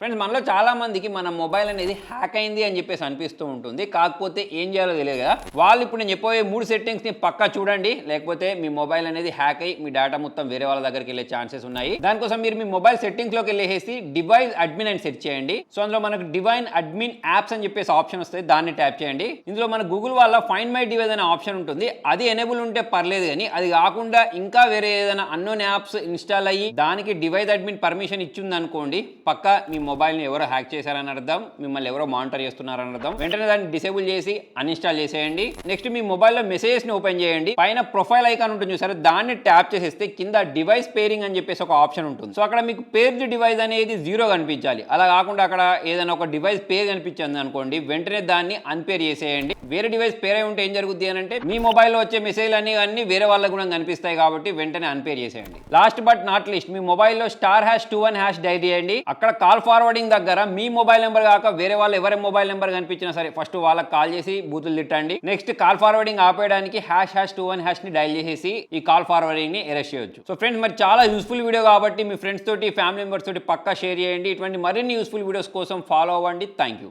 Friends మనలో చాలా మందికి మన మొబైల్ అనేది హ్యాక్ అయింది అని చెప్పేసి అనిపిస్తూ ఉంటుంది. కాకపోతే ఏం చేయాలో తెలియదు కదా. వాళ్ళు ఇప్పుడు నేను చెప్పబోయే మూడు సెట్టింగ్స్ని పక్కా చూడండి. లేకపోతే మీ మొబైల్ అనేది హ్యాక్ అయ్యి మీ డేటా మొత్తం వేరే వాళ్ళ దగ్గరికి వెళ్ళే ఛాన్సెస్ ఉన్నాయి. దానికోసం మీరు మీ మొబైల్ సెట్టింగ్స్లోకి వెళ్ళేసి డివైస్ అడ్మిన్ అని సెట్ చేయండి. సో అందులో మనకు డివైన్ అడ్మిన్ యాప్స్ అని చెప్పేసి ఆప్షన్ వస్తుంది దాన్ని ట్యాప్ చేయండి. ఇందులో మన గూగుల్ వాళ్ళ ఫైండ్ మై డివైస్ అనే ఆప్షన్ ఉంటుంది. అది ఎనేబుల్ ఉంటే పర్లేదు కానీ అది కాకుండా ఇంకా వేరే ఏదైనా అన్నోన్ యాప్స్ ఇన్స్టాల్ అయ్యి దానికి డివైస్ అడ్మిన్ పర్మిషన్ ఇచ్చింది అనుకోండి పక్కా మీ మొబైల్ని ఎవరో హ్యాక్ చేశారని అర్థం మిమ్మల్ని ఎవరో మానిటర్ చేస్తున్నారని అర్థం. వెంటనే దాన్ని డిసేబుల్ చేసి అన్ఇన్స్టాల్ చేసేయండి. నెక్స్ట్ మీ మొబైల్లో మెసేజెస్ని ఓపెన్ చేయండి. పైన ప్రొఫైల్ ఐకాన్ ఉంటుంది చూసారు? దాన్ని ట్యాప్ చేసేస్తే కింద డివైస్ పేరింగ్ అని చెప్పేసి ఒక ఆప్షన్ ఉంటుంది. సో అక్కడ మీకు పేర్డ్ డివైస్ అనేది జీరో కనిపించాలి. అలా కాకుండా అక్కడ ఏదైనా ఒక డివైస్ పేరు కనిపించింది అనుకోండి వెంటనే దాన్ని అన్పేర్ చేసేయండి. వేరే డివైస్ పేర్ అయి ఉంటే ఏం జరుగుద్ది అని అంటే మీ మొబైల్లో వచ్చే మెసేజ్లు అన్ని అన్ని వేరే వాళ్ళకు కూడా కనిపిస్తాయి కాబట్టి వెంటనే అన్పేర్ చేసేయండి. లాస్ట్ బట్ నాట్ లిస్ట్ మీ మొబైల్లో star hash two one hash dial చేయండి. అక్కడ కాల్ ఫార్వర్డింగ్ దగ్గర మీ మొబైల్ నెంబర్ కాక వేరే వాళ్ళు ఎవరి మొబైల్ నెంబర్ కనిపించినా సరే ఫస్ట్ వాళ్ళకి కాల్ చేసి బూతులు తిట్టండి. నెక్స్ట్ కాల్ ఫార్వర్డింగ్ ఆపేయడానికి హ్యాష్ హ్యాష్ టూ వన్ హ్యాష్ని డైల్ చేసేసి ఈ కాల్ ఫార్వర్డింగ్ని ఎరెస్ట్ చేయొచ్చు. సో ఫ్రెండ్స్ మరి చాలా యూస్ఫుల్ వీడియో కాబట్టి మీ ఫ్రెండ్స్ తోటి ఫ్యామిలీ మెంబర్స్ తోటి పక్కా షేర్ చేయండి. ఇటువంటి మరిన్ని యూస్ఫుల్ వీడియోస్ కోసం ఫాలో అవ్వండి. Thank you